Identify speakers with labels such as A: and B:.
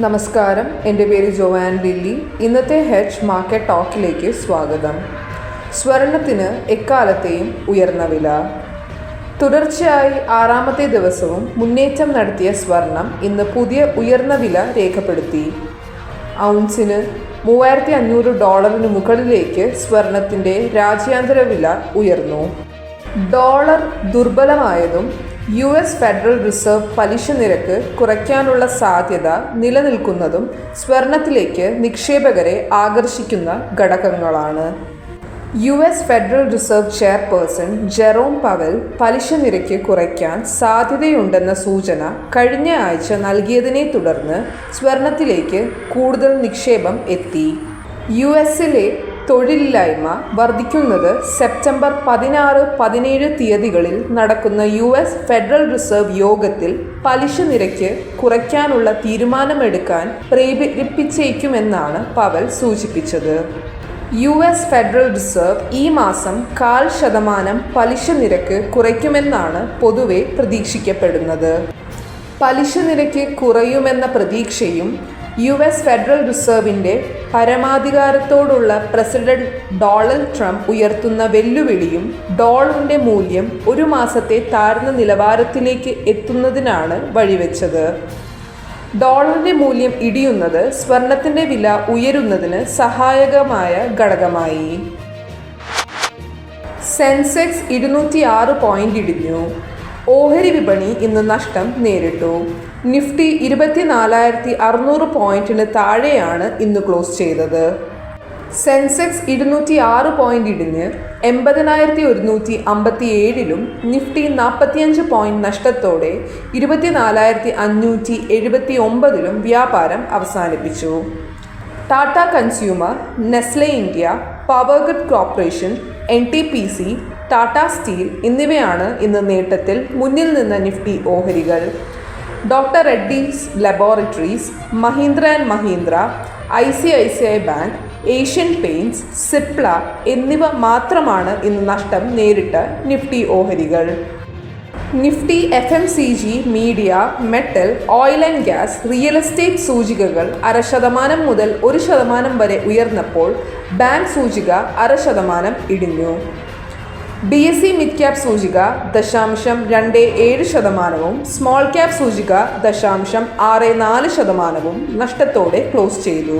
A: നമസ്കാരം. എന്റെ പേര് ജോവാൻ ലില്ലി ഇന്നത്തെ ഹെച്ച് മാർക്കറ്റ് ടോക്കിലേക്ക് സ്വാഗതം. സ്വർണത്തിന് എക്കാലത്തെയും ഉയർന്ന വില. തുടർച്ചയായി ആറാമത്തെ ദിവസവും മുന്നേറ്റം നടത്തിയ സ്വർണം ഇന്ന് പുതിയ ഉയർന്ന വില രേഖപ്പെടുത്തി. ഔൺസിന് മൂവായിരത്തി അഞ്ഞൂറ് ഡോളറിന് മുകളിലേക്ക് സ്വർണത്തിന്റെ രാജ്യാന്തര വില ഉയർന്നു. ഡോളർ ദുർബലമായതും യു എസ് ഫെഡറൽ റിസർവ് പലിശ നിരക്ക് കുറയ്ക്കാനുള്ള സാധ്യത നിലനിൽക്കുന്നതും സ്വർണത്തിലേക്ക് നിക്ഷേപകരെ ആകർഷിക്കുന്ന ഘടകങ്ങളാണ്. U S Federal Reserve chairperson Jerome Powell പലിശ നിരക്ക് കുറയ്ക്കാൻ സാധ്യതയുണ്ടെന്ന സൂചന കഴിഞ്ഞ ആഴ്ച നൽകിയതിനെ തുടർന്ന് സ്വർണത്തിലേക്ക് കൂടുതൽ നിക്ഷേപം എത്തി. യു എസിലെ തൊഴിലില്ലായ്മ വർദ്ധിക്കുന്നത് സെപ്റ്റംബർ പതിനാറ് പതിനേഴ് തീയതികളിൽ നടക്കുന്ന യു എസ് ഫെഡറൽ റിസർവ് യോഗത്തിൽ പലിശ നിരക്ക് കുറയ്ക്കാനുള്ള തീരുമാനമെടുക്കാൻ പ്രേരിപ്പിച്ചേക്കുമെന്നാണ് പവൽ സൂചിപ്പിച്ചത്. യു എസ് ഫെഡറൽ റിസർവ് ഈ മാസം കാൽ ശതമാനം പലിശ നിരക്ക് കുറയ്ക്കുമെന്നാണ് പൊതുവെ പ്രതീക്ഷിക്കപ്പെടുന്നത്. പലിശ നിരക്ക് കുറയുമെന്ന പ്രതീക്ഷയും യു എസ് ഫെഡറൽ റിസർവിന്റെ പരമാധികാരത്തോടുള്ള പ്രസിഡന്റ് ഡൊണാൾഡ് ട്രംപ് ഉയർത്തുന്ന വെല്ലുവിളിയും ഡോളറിന്റെ മൂല്യം ഒരു മാസത്തെ താഴ്ന്ന നിലവാരത്തിലേക്ക് എത്തുന്നതിനാണ് വഴിവെച്ചത്. ഡോളറിന്റെ മൂല്യം ഇടിയുന്നത് സ്വർണത്തിന്റെ വില ഉയരുന്നതിന് സഹായകമായ ഘടകമായി. സെൻസെക്സ് ഇരുന്നൂറ്റി ആറ് പോയിന്റ് ഇടിഞ്ഞു. ഓഹരി വിപണി ഇന്ന് നഷ്ടം നേരിട്ടു. നിഫ്റ്റി ഇരുപത്തിനാലായിരത്തി അറുന്നൂറ് പോയിന്റിന് താഴെയാണ് ഇന്ന് ക്ലോസ് ചെയ്തത്. സെൻസെക്സ് ഇരുന്നൂറ്റി ആറ് പോയിന്റ് ഇടിഞ്ഞ് എൺപതിനായിരത്തി ഒരുന്നൂറ്റി അമ്പത്തി ഏഴിലും നിഫ്റ്റി നാൽപ്പത്തിയഞ്ച് പോയിന്റ് നഷ്ടത്തോടെ ഇരുപത്തിനാലായിരത്തി അഞ്ഞൂറ്റി എഴുപത്തി ഒമ്പതിലും വ്യാപാരം അവസാനിപ്പിച്ചു. Tata consumer Nestle India Power Grid corporation N T P C Tata steel എന്നിവയാണ് ഇന്ന് നേട്ടത്തിൽ മുന്നിൽ നിന്ന നിഫ്റ്റി ഓഹരികൾ. Doctor Reddy's laboratories Mahindra and Mahindra I C I C I bank Asian paints Cipla എന്നിവ മാത്രമാണ് ഇന്ന് നഷ്ടം നേരിട്ട നിഫ്റ്റി ഓഹരികൾ. Nifty F M C G media metal oil and gas real estate സൂചികകൾ അര ശതമാനം മുതൽ ഒരു ശതമാനം വരെ ഉയർന്നപ്പോൾ ബാങ്ക് സൂചിക അര ശതമാനം ഇടിഞ്ഞു. B S E mid cap സൂചിക ദശാംശം രണ്ട് ഏഴ് ശതമാനവും സ്മോൾ ക്യാപ് സൂചിക ദശാംശം ആറ് നാല് ശതമാനവും നഷ്ടത്തോടെ ക്ലോസ് ചെയ്തു.